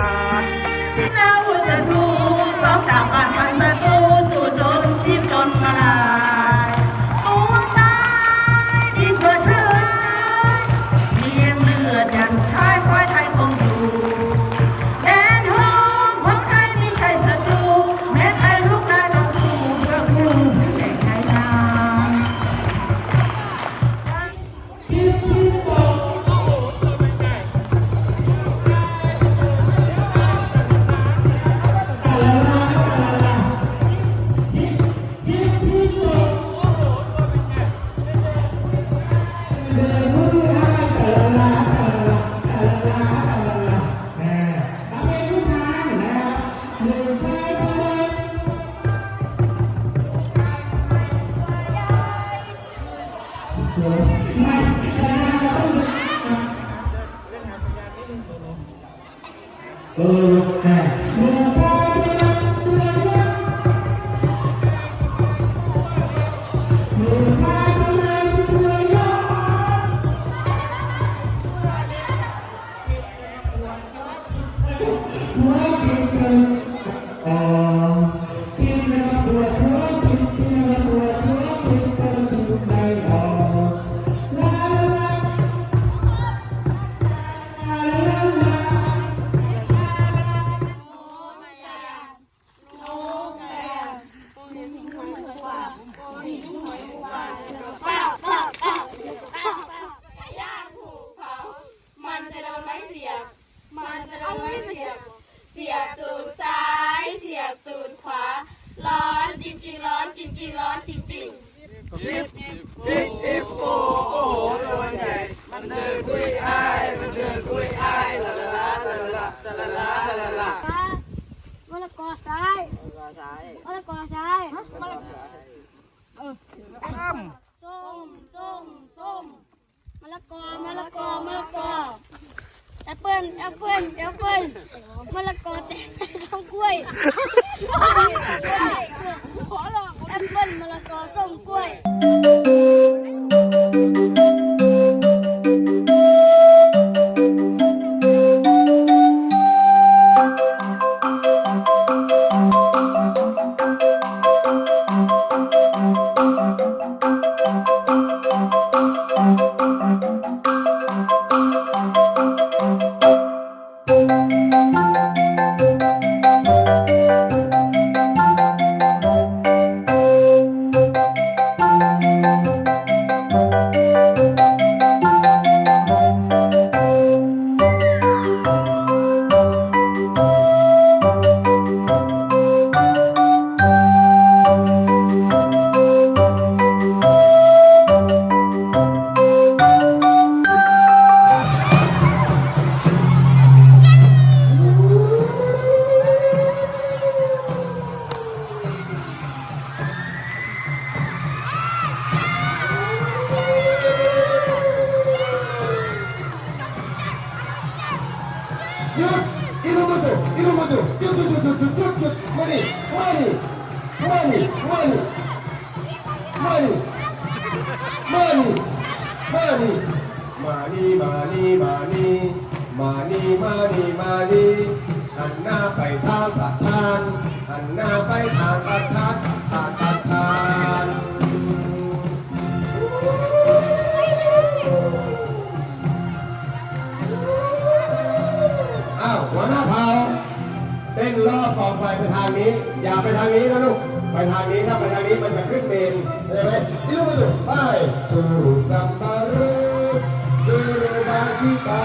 อาจเราจะสู้สองจากบ้านพันศัตรู time. งๆมะละกอซ้ายมะละกอซ้ายส้มส้มส้มมะละกอมะละกอมะละกอแอปเปิ้ลแอปเปิ้ลแอปเปิ้ลมะละกอแตงส้มกล้วยกล้วยกล้วยขอลอง แอปเปิ้ลมะละกอส้มกล้วย มานีมานีมานีหันหน้าไปทางประธานหันหน้าไปทางประธานทางประธานอ้าวหัวหน้าเผ่าเต้นรอบกองไฟไปทางนี้ อย่าไปทางนี้นะลูกไปทางนี้ถ้าไปทางนี้มันจะขึ้นเมนใช่ไหมนี่ลูกมาดูไปสูรสัมปารุสูรบาชิตา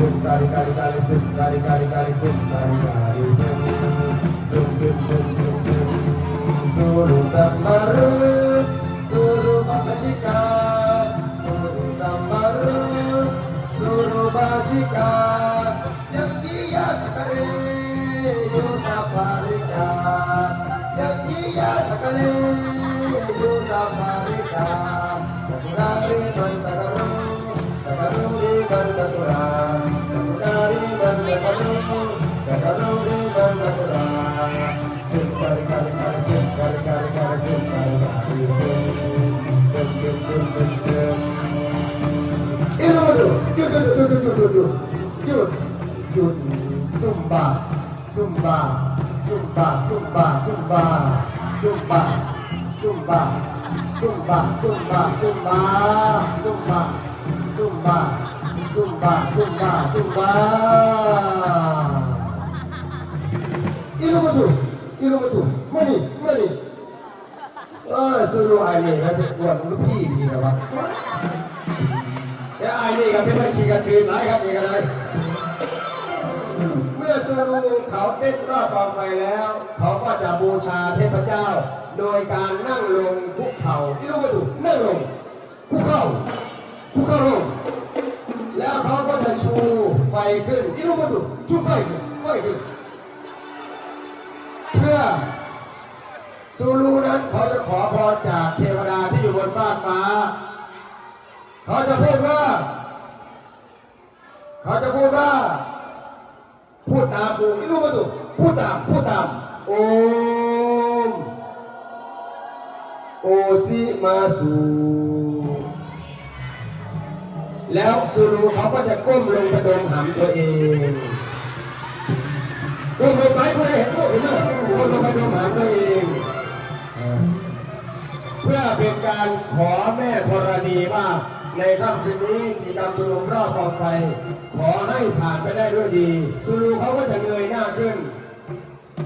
sun tari kari kari sun tari kari kari sun tari kari sun sun sun sun sun sun suru sambar suru bajika suru sambar suru bajika yang dia takare yo safarika yang dia takare yo safarika sekurang กันสักุราสักุราริมันสักรุสักรุริมันสักุราสิกริกริกริสิกริกริกริสิกริกริสิสิสิสิสิสิ ซุ่มบ้าซุ่มบ้าซุ่มบ้าอิลูกตุอิลูกตุมาดิมาดิเออสุรุไอเนี่ยรับเป็นอ้วนลูกพี่ดีนะครัแล้วไอนี่ครับพี่มาขี่กันคืนหลายครับนี่กันเลยเมื่อสุรุเขาเต้นรอบกองไฟแล้ว เขาก็จะบูชาเทพเจ้า โดยการนั่งลงคุกเข่าอิลูกตุนั่งลงคุกเข่าคุกเข่าลง แล้วเขาก็จะชูไฟขึ้นที่รู้มาดูชูไฟขึ้นไฟขึ้นเพื่อซูรูนั้นเขาจะขอพรจากเทวดาที่อยู่บนฟ้าฟ้า เขาจะพูดว่า เขาจะพูดว่า พูดตามกูไม่รู้มาดูพูดตามพูดตามโอมโอซิมาสู แล้วซูรูเขาก็จะก้มลงกระดมหำตัวเองก้มลงไปผู้ใดเห็นพวกเห็นไหมก้มลงไปดมหำตัวเอง เพื่อเป็นการขอแม่ธรณีว่าในค่ำคืนนี้กิจกรรมชุมนุมรอบกองไฟ ขอให้ผ่านไปได้ด้วยดีซูลูเขาก็จะเงยหน้าขึ้น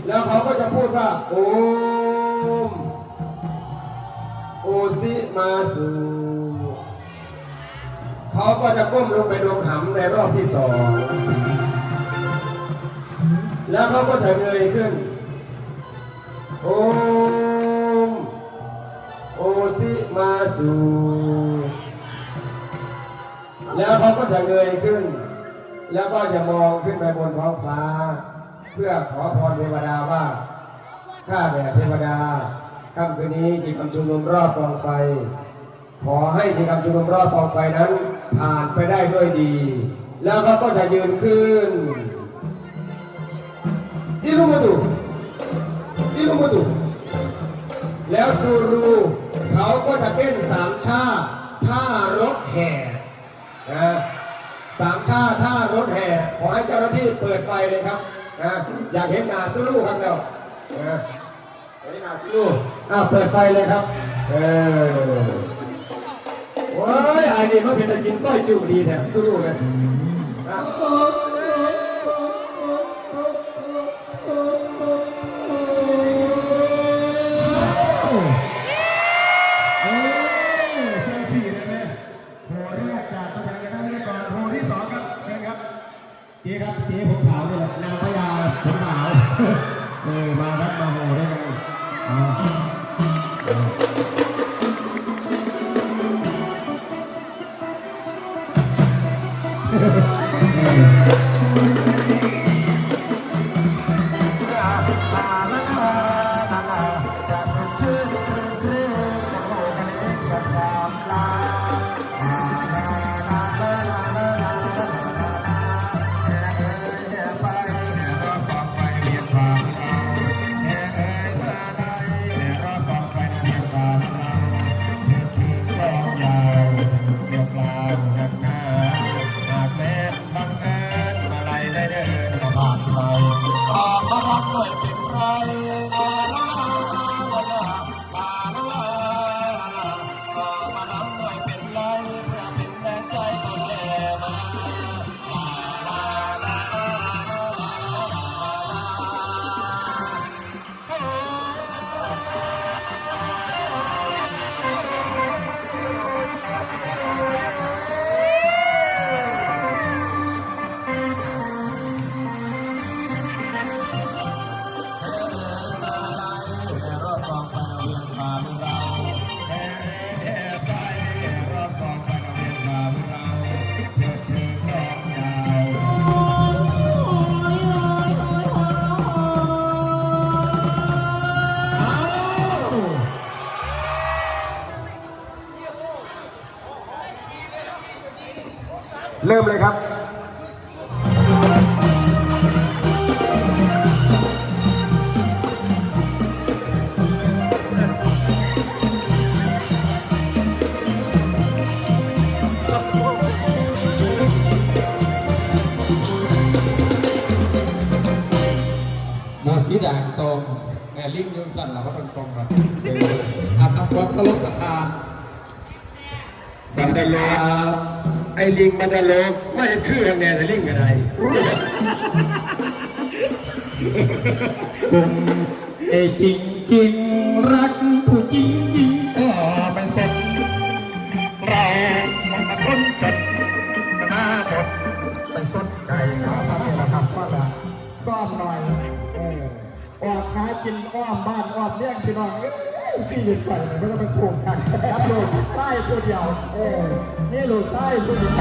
แล้วเขาก็จะพูดว่าโอมโอซิมาสู เขาก็จะก้มลงไปดมหำในรอบที่สอง แล้วเขาก็จะเงยขึ้น โอม โอซิมาสู แล้วเขาก็จะเงยขึ้น แล้วก็จะมองขึ้นไปบนท้องฟ้า เพื่อขอพรเทวดาว่าข้าแต่เทวดาค่ำคืนนี้กิจกรรมชุมนุมรอบกองไฟ ขอให้กิจกรรมชุมนุมรอบกองไฟนั้น ผ่านไปได้ด้วยดี แล้วเขาก็จะยืนขึ้นอิลุมาดูอิลุมาดูแล้วซูรูเขาก็จะเต้นสามชาท่ารถแห่นะสามชาท่ารถแห่ขอให้เจ้าหน้าที่เปิดไฟเลยครับนะอยากเห็นนาซูรูครับเรานะอยากเห็นนาซูรูอ่าเปิดไฟเลยครับเออ โอ้ยไอ้นี่มันเป็นตะกินสร้อยจู่ดีแถมสู้เลย เริ่มเลยครับมาสีด่างตรงแม่ลิงยืนสั่นเราก็ต้องตรงแบบอาทำความเคารพประทานมันดาโล ไอ้ลิงมันดาโลไม่คืออย่างแน่แต่ลิงอะไรผมเอจริงจริงรักผู้จริงจริงก็ไม่สนเรามันคนจนหน้าหมดไปสนใจนะครับนี่แหละครับว่าจะซ่อมหน่อยเออออกหากินอ้อมบ้านอ้อมเลี้ยงพี่น้องเอ้ย พี่หยุดไปไม่ต้องไปถูกกันครับลูกใต้ตัวเดียวเออนี่ลูกใต้ตัวเดียว